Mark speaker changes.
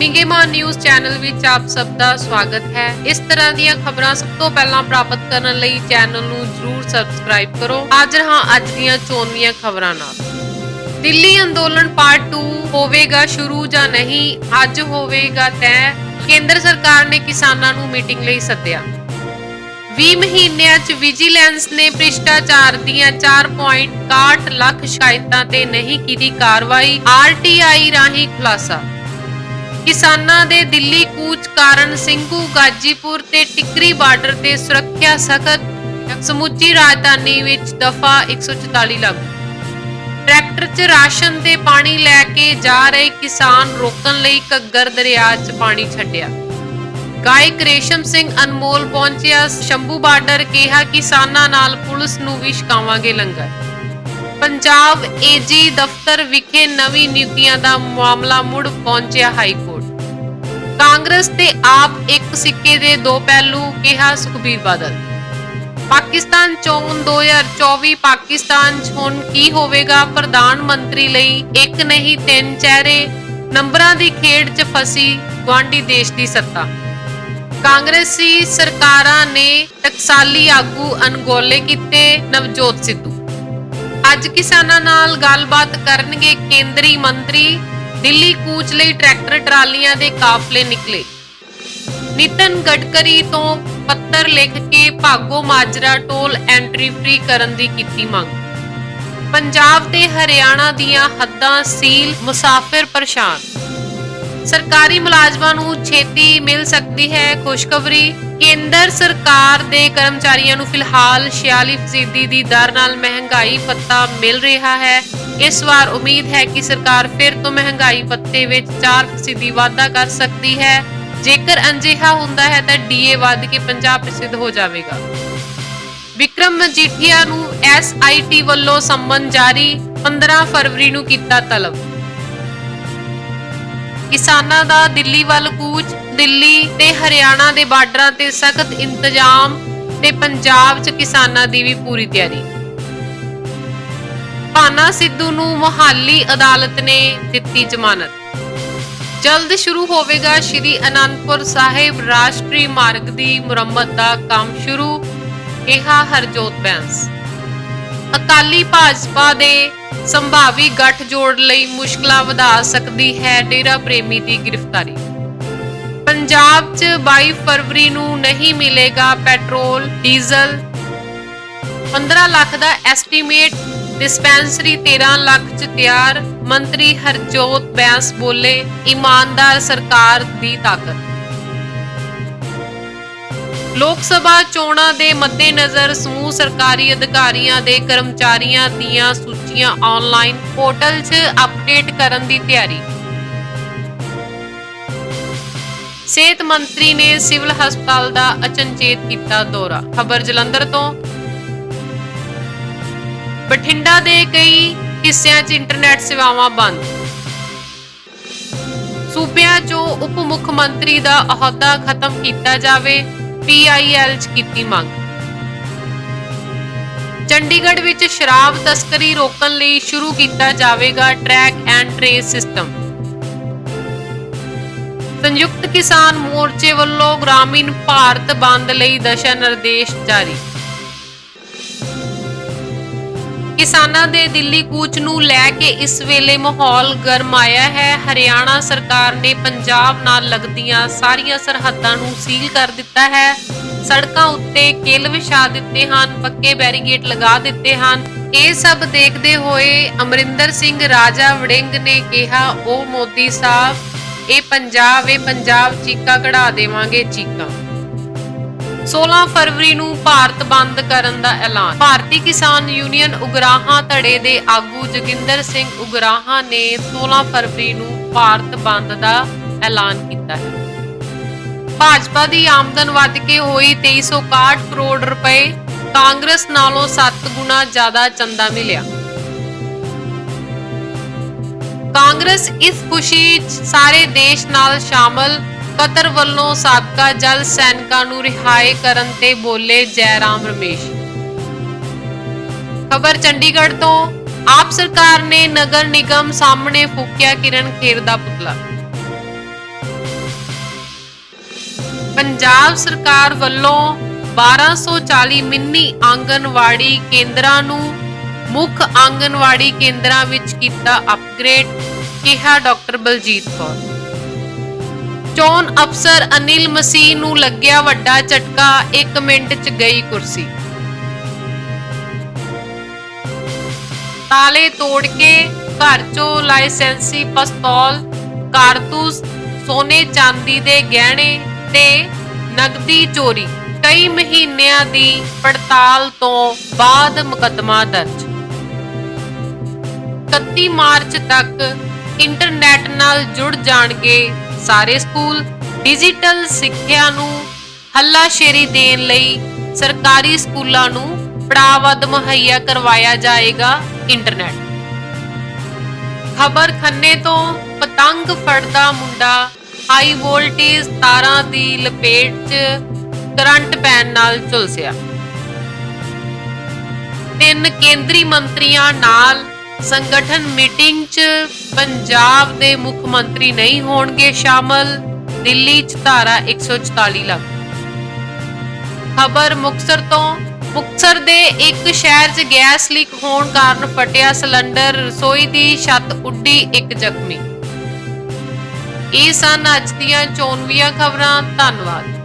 Speaker 1: ਨਿਗੇਮਾਨ news channel ਵਿੱਚ ਆਪ ਸਭ ਦਾ ਸਵਾਗਤ ਹੈ। ਇਸ ਤਰ੍ਹਾਂ ਦੀਆਂ ਖਬਰਾਂ ਸਭ ਤੋਂ ਪਹਿਲਾਂ ਪ੍ਰਾਪਤ ਕਰਨ ਲਈ ਚੈਨਲ ਨੂੰ ਜਰੂਰ ਸਬਸਕ੍ਰਾਈਬ ਕਰੋ। ਹਾਜ਼ਰ ਹਾਂ ਅੱਜ ਦੀਆਂ ਚੋਣਵੀਆਂ ਖਬਰਾਂ ਨਾਲ। ਦਿੱਲੀ ਅੰਦੋਲਨ ਪਾਰਟ 2 ਹੋਵੇਗਾ ਸ਼ੁਰੂ ਜਾਂ ਨਹੀਂ? ਅੱਜ ਹੋਵੇਗਾ ਤੈਅ। ਕੇਂਦਰ ਸਰਕਾਰ ਨੇ ਕਿਸਾਨਾਂ ਨੂੰ ਮੀਟਿੰਗ ਲਈ ਸੱਦਿਆ। 20 ਮਹੀਨਿਆਂ 'ਚ ਵਿਜੀਲੈਂਸ ਨੇ ਭ੍ਰਿਸ਼ਟਾਚਾਰ ਦੀਆਂ 4.61 ਲੱਖ ਸ਼ਿਕਾਇਤਾਂ ਤੇ ਨਹੀਂ ਕੀਤੀ ਕਾਰਵਾਈ। ਆਰਟੀਆਈ ਰਾਹੀਂ ਖੁਲਾਸਾ। ਕਿਸਾਨਾਂ ਦੇ ਦਿੱਲੀ ਕੂਚ ਕਾਰਨ ਸਿੰਘੂ, ਗਾਜੀਪੁਰ ਤੇ ਟਿਕਰੀ ਬਾਰਡਰ ਤੇ ਸੁਰੱਖਿਆ ਸਖਤ, ਸਮੁੱਚੀ ਰਾਜਧਾਨੀ ਵਿੱਚ ਦਫਾ 144 ਲਾਗੂ ਟਰੈਕਟਰ 'ਚ ਰਾਸ਼ਨ ਤੇ ਪਾਣੀ ਲੈ ਕੇ ਜਾ ਰਹੇ ਕਿਸਾਨ ਰੋਕਣ ਲਈ ਘੱਗਰ ਦਰਿਆ 'ਚ ਪਾਣੀ ਛੱਡਿਆ। ਗਾਇਕ ਰੇਸ਼ਮ ਸਿੰਘ ਅਨਮੋਲ ਪਹੁੰਚਿਆ। ਸ਼ੰਭੂ ਬਾਰਡਰ ਕਿਹਾ, ਕਿਸਾਨਾਂ ਨਾਲ ਪੁਲਿਸ ਨੂੰ ਵੀ ਛਕਾਵਾਂਗੇ ਲੰਗਰ। ਪੰਜਾਬ ਏਜੀ ਦਫ਼ਤਰ ਵਿਖੇ ਨਵੀਂ ਨਿਯੁਕਤੀਆਂ ਦਾ ਮਾਮਲਾ ਮੁੜ ਪਹੁੰਚਿਆ ਹਾਈ ਕਾਂਗਰਸ ਤੇ ਆਪ ਇੱਕ ਸਿੱਕੇ ਦੇ ਦੋ ਪਹਿਲੂ ਕਿਹਾ ਸੁਖਬੀਰ ਬਾਦਲ। ਪਾਕਿਸਤਾਨ ਚੋਣ 2024 ਪਾਕਿਸਤਾਨ 'ਚ ਹੁਣ ਕੀ ਹੋਵੇਗਾ? ਪ੍ਰਧਾਨ ਮੰਤਰੀ ਲਈ ਇੱਕ ਨਹੀਂ, ਤਿੰਨ ਚਿਹਰੇ, ਨੰਬਰਾਂ ਦੀ ਖੇਡ 'ਚ ਫਸੀ ਗੁਆਂਢੀ ਦੇਸ਼ ਦੀ ਸੱਤਾ। ਕਾਂਗਰਸੀ ਸਰਕਾਰਾਂ ਨੇ ਟਕਸਾਲੀ ਆਗੂ ਅਨਗੋਲੇ ਕੀਤੇ ਨਵਜੋਤ ਸਿੱਧੂ। ਅੱਜ ਕਿਸਾਨਾਂ ਨਾਲ ਗੱਲਬਾਤ ਕਰਨਗੇ ਕੇਂਦਰੀ ਮੰਤਰੀ ਦਿੱਲੀ ਕੂਚ ਲਈ ਟਰੈਕਟਰ ਟਰਾਲੀਆਂ ਦੇ ਕਾਫਲੇ ਨਿਕਲੇ। ਨਿਤਨ ਗਡਕਰੀ ਤੋਂ ਪੱਤਰ ਲਿਖ ਕੇ Bhago Majra toll entry free ਕਰਨ ਦੀ ਕੀਤੀ ਮੰਗ। ਪੰਜਾਬ ਤੇ ਹਰਿਆਣਾ ਦੀਆਂ ਹੱਦਾਂ ਸੀਲ, ਮੁਸਾਫਿਰ ਪਰੇਸ਼ਾਨ। ਸਰਕਾਰੀ ਮੁਲਾਜ਼ਮਾਂ ਨੂੰ ਛੇਤੀ ਮਿਲ ਸਕਦੀ ਹੈ ਖੁਸ਼ਖਬਰੀ। ਕੇਂਦਰ ਸਰਕਾਰ ਦੇ ਕਰਮਚਾਰੀਆਂ ਨੂੰ ਫਿਲਹਾਲ 46% ਦੀ ਦਰ ਨਾਲ ਮਹਿੰਗਾਈ ਭੱਤਾ ਮਿਲ ਰਿਹਾ ਹੈ। ਇਸ ਵਾਰ ਉਮੀਦ ਹੈ ਕਿ ਸਰਕਾਰ ਫਿਰ ਤੋਂ ਮਹਿੰਗਾਈ ਭੱਤੇ ਵਿੱਚ 4% ਵਾਧਾ ਕਰ ਸਕਦੀ ਹੈ। ਜੇਕਰ ਅਨਜਿਹਾ ਹੁੰਦਾ ਹੈ ਤਾਂ ਡੀਏ ਵੱਧ ਕੇ 50% ਹੋ ਜਾਵੇਗਾ। ਵਿਕਰਮ ਮਜੀਠੀਆ ਨੂੰ ਐਸਆਈਟੀ ਵੱਲੋਂ ਸੰਮਨ ਜਾਰੀ 15 ਫਰਵਰੀ ਨੂੰ ਕੀਤਾ ਤਲਬ। ਕਿਸਾਨਾਂ ਦਾ ਦਿੱਲੀ ਵੱਲ ਕੂਚ, ਦਿੱਲੀ ਤੇ ਹਰਿਆਣਾ ਦੇ ਬਾਰਡਰਾਂ ਤੇ ਸਖਤ ਇੰਤਜ਼ਾਮ ਤੇ ਪੰਜਾਬ 'ਚ ਕਿਸਾਨਾਂ ਦੀ ਵੀ ਪੂਰੀ ਤਿਆਰੀ। ਭਾਨਾ ਸਿੱਧੂ ਨੂੰ ਮੁਹਾਲੀ ਅਦਾਲਤ ਨੇ ਦਿੱਤੀ ਜ਼ਮਾਨਤ। ਜਲਦ ਸ਼ੁਰੂ ਹੋਵੇਗਾ ਸ਼੍ਰੀ ਅਨੰਦਪੁਰ ਸਾਹਿਬ ਰਾਸ਼ਟਰੀ ਮਾਰਗ ਦੀ ਮੁਰੰਮਤ ਦਾ ਕੰਮ ਸ਼ੁਰੂ, ਕਿਹਾ ਹਰਜੋਤ ਬੈਂਸ। ਅਕਾਲੀ ਭਾਜਪਾ ਦੇ ਸੰਭਾਵੀ ਗੱਠਜੋੜ ਲਈ ਮੁਸ਼ਕਲਾਂ ਵਧਾ ਸਕਦੀ ਹੈ ਡੇਰਾ ਪ੍ਰੇਮੀ ਦੀ ਗ੍ਰਿਫਤਾਰੀ। ਪੰਜਾਬ 'ਚ 22 ਫਰਵਰੀ ਨੂੰ ਨਹੀਂ ਮਿਲੇਗਾ ਪੈਟਰੋਲ, ਡੀਜ਼ਲ। 15 ਲੱਖ ਦਾ ਐਸਟੀਮੇਟ ਡਿਸਪੈਂਸਰੀ 13 ਲੱਖ 'ਚ ਤਿਆਰ ਮੰਤਰੀ ਹਰਜੋਤ ਬੈਂਸ ਬੋਲੇ, ਇਮਾਨਦਾਰ ਸਰਕਾਰ ਦੀ ਤਾਕਤ। ਲੋਕ ਸਭਾ ਚੋਣਾਂ ਦੇ ਮੱਦੇਨਜ਼ਰ ਸਮੂਹ ਸਰਕਾਰੀ ਅਧਿਕਾਰੀਆਂ ਦੇ ਕਰਮਚਾਰੀਆਂ ਦੀਆਂ ਸੂਚੀਆਂ ਆਨਲਾਈਨ ਪੋਰਟਲ 'ਚ ਅਪਡੇਟ ਕਰਨ ਦੀ ਤਿਆਰੀ। ਸਿਹਤ ਮੰਤਰੀ ਨੇ ਸਿਵਲ ਹਸਪਤਾਲ ਦਾ ਅਚਨਚੇਤ ਕੀਤਾ ਦੌਰਾ। ਖਬਰ ਜਲੰਧਰ ਤੋਂ ਬਠਿੰਡਾ ਦੇ ਕਈ ਹਿੱਸਿਆਂ 'ਚ ਇੰਟਰਨੈਟ ਸੇਵਾਵਾਂ ਬੰਦ। ਸੂਬਿਆਂ 'ਚੋਂ ਉਪ ਮੁੱਖ ਮੰਤਰੀ ਦਾ ਅਹੁਦਾ ਖਤਮ ਕੀਤਾ ਜਾਵੇ ਪੀਆਈਐਲ 'ਚ ਕੀਤੀ ਮੰਗ। ਚੰਡੀਗੜ੍ਹ ਵਿੱਚ ਸ਼ਰਾਬ ਤਸਕਰੀ ਰੋਕਣ ਲਈ ਸ਼ੁਰੂ ਕੀਤਾ ਜਾਵੇਗਾ ਟਰੈਕ ਐਂਡ ਟ੍ਰੇਸ ਸਿਸਟਮ ਸੰਯੁਕਤ ਕਿਸਾਨ ਮੋਰਚੇ ਵੱਲੋਂ ਗ੍ਰਾਮੀਣ ਭਾਰਤ ਬੰਦ ਲਈ ਦਸ਼ਾ ਨਿਰਦੇਸ਼ ਜਾਰੀ। ਕਿਸਾਨਾਂ ਦੇ ਦਿੱਲੀ ਕੂਚ ਨੂੰ ਲੈ ਕੇ ਇਸ ਵੇਲੇ ਮਾਹੌਲ ਗਰਮਾਇਆ ਹੈ। ਹਰਿਆਣਾ ਸਰਕਾਰ ਨੇ ਪੰਜਾਬ ਨਾਲ ਲੱਗਦੀਆਂ ਸਾਰੀਆਂ ਸਰਹੱਦਾਂ ਨੂੰ ਸੀਲ ਕਰ ਦਿੱਤਾ ਹੈ। ਸੜਕਾਂ ਉੱਤੇ ਕਿਲ ਵਿਛਾ ਦਿੱਤੇ ਹਨ, ਪੱਕੇ ਬੈਰੀਗੇਟ ਲਗਾ ਦਿੱਤੇ ਹਨ। ਇਹ ਸਭ ਦੇਖਦੇ ਹੋਏ ਅਮਰਿੰਦਰ ਸਿੰਘ ਰਾਜਾ ਵੜਿੰਗ ਨੇ ਕਿਹਾ, ਉਹ ਮੋਦੀ ਸਾਹਿਬ, ਇਹ ਪੰਜਾਬ ਇਹ ਪੰਜਾਬ ਚੀਕਾ ਕਢਾ ਦੇਵਾਂਗੇ ਚੀਕਾ। 16 ਫਰਵਰੀ ਨੂੰ ਭਾਰਤ ਬੰਦ ਕਰਨ ਦਾ ਐਲਾਨ। ਭਾਰਤੀ ਕਿਸਾਨ ਯੂਨੀਅਨ ਉਗਰਾਹਾਂ ਧੜੇ ਦੇ ਆਗੂ ਜੋਗਿੰਦਰ ਸਿੰਘ ਉਗਰਾਹਾਂ ਨੇ 16 ਫਰਵਰੀ ਨੂੰ ਭਾਰਤ ਬੰਦ ਦਾ ਐਲਾਨ ਕੀਤਾ ਹੈ। ਭਾਜਪਾ ਦੀ ਆਮਦਨ ਵੱਧ ਕੇ ਹੋਈ 2361 ਕਰੋੜ ਰੁਪਏ। ਕਾਂਗਰਸ ਨਾਲੋਂ 7 ਗੁਣਾ ਜ਼ਿਆਦਾ ਚੰਦਾ ਮਿਲਿਆ। ਕਾਂਗਰਸ ਇਸ ਖੁਸ਼ੀ ਸਾਰੇ ਦੇਸ਼ ਨਾਲ ਸ਼ਾਮਲ ਕਤਰ ਵੱਲੋਂ ਸਾਬਕਾ ਜਲ ਸੈਨਿਕਾਂ ਨੂੰ ਰਿਹਾਈ ਕਰਨ ਤੇ ਬੋਲੇ ਜੈਰਾਮ ਰਮੇਸ਼। ਖਬਰ ਚੰਡੀਗੜ੍ਹ ਤੋਂ, ਆਪ ਸਰਕਾਰ ਨੇ ਨਗਰ ਨਿਗਮ ਸਾਹਮਣੇ ਫੂਕਿਆ ਕਿਰਨ ਖੇਰ ਦਾ ਪੁਤਲਾ। ਪੰਜਾਬ ਸਰਕਾਰ ਵੱਲੋਂ 1240 ਮਿੰਨੀ ਆਂਗਨਵਾੜੀ ਕੇਂਦਰਾਂ ਨੂੰ ਮੁੱਖ ਆਂਗਨਵਾੜੀ ਕੇਂਦਰਾਂ ਵਿੱਚ ਕੀਤਾ ਅਪਗ੍ਰੇਡ ਕਿਹਾ ਡਾਕਟਰ ਬਲਜੀਤ ਕੌਰ। ਚੋਣ ਅਫਸਰ ਅਨਿਲ ਮਸੀਹ ਨੂੰ ਲੱਗਿਆ ਵੱਡਾ ਝਟਕਾ 1 ਮਿੰਟ 'ਚ ਗਈ ਕੁਰਸੀ। ਤਾਲੇ ਤੋੜ ਕੇ ਘਰ 'ਚੋਂ ਲਾਇਸੈਂਸੀ ਪਿਸਤੌਲ, ਕਾਰਤੂਸ, ਸੋਨੇ ਚਾਂਦੀ ਦੇ ਗਹਿਣੇ ਤੇ ਨਕਦੀ ਚੋਰੀ, ਕਈ ਮਹੀਨਿਆਂ ਦੀ ਪੜਤਾਲ ਤੋਂ ਬਾਅਦ ਮੁਕੱਦਮਾ ਦਰਜ। 31 ਮਾਰਚ ਤੱਕ ਇੰਟਰਨੈਟ ਨਾਲ ਜੁੜ ਜਾਣਗੇ ਸਾਰੇ ਸਕੂਲ ਡਿਜੀਟਲ ਸਿੱਖਿਆ ਨੂੰ ਹੱਲਾਸ਼ੇਰੀ ਦੇਣ ਲਈ ਸਰਕਾਰੀ ਸਕੂਲਾਂ ਨੂੰ ਪੜਾਵਦ ਮੁਹੱਈਆ ਕਰਵਾਇਆ ਜਾਏਗਾ ਇੰਟਰਨੈਟ। ਖਬਰ ਖੰਨੇ ਤੋਂ ਪਤੰਗ ਫੜਦਾ ਮੁੰਡਾ ਹਾਈ ਵੋਲਟੇਜ ਤਾਰਾਂ ਦੀ ਲਪੇਟ 'ਚ ਕਰੰਟ ਪੈਣ ਨਾਲ ਝੁਲਸਿਆ। ਤਿੰਨ ਕੇਂਦਰੀ ਮੰਤਰੀਆਂ ਨਾਲ ਸੰਗਠਨ ਮੀਟਿੰਗ 'ਚ ਪੰਜਾਬ ਦੇ ਮੁੱਖ ਮੰਤਰੀ ਨਹੀਂ ਹੋਣਗੇ ਸ਼ਾਮਲ, ਦਿੱਲੀ 'ਚ ਧਾਰਾ 144 ਲਾਗੂ। ਖਬਰ ਮੁਕਤਸਰ ਤੋਂ, ਮੁਕਤਸਰ ਦੇ ਇੱਕ ਸ਼ਹਿਰ 'ਚ ਗੈਸ ਲੀਕ ਹੋਣ ਕਾਰਨ ਫਟਿਆ ਸਿਲੰਡਰ, ਰਸੋਈ ਦੀ ਛੱਤ ਉੱਡੀ ਇੱਕ ਜ਼ਖਮੀ। ਇਹ ਸਨ ਅੱਜ ਦੀਆਂ ਚੋਣਵੀਆਂ ਖਬਰਾਂ, ਧੰਨਵਾਦ।